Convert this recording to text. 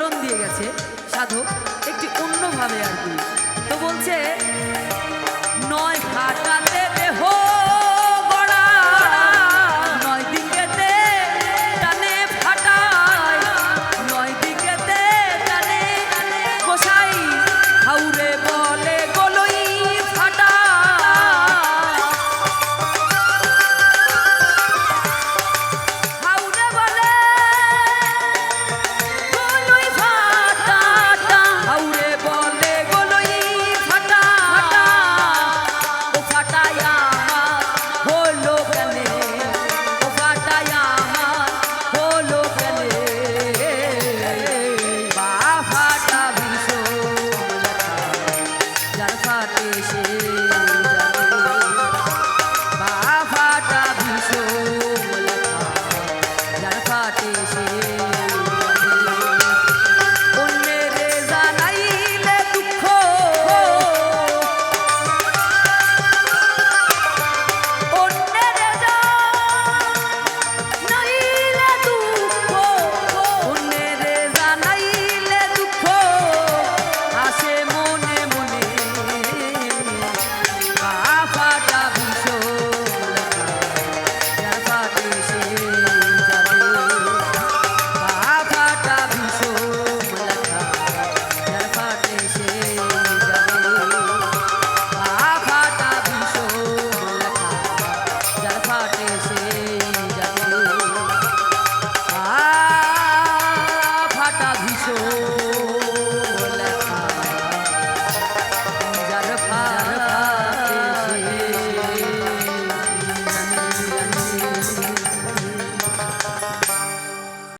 বিবরণ দিয়ে গেছে সাধক। Oh.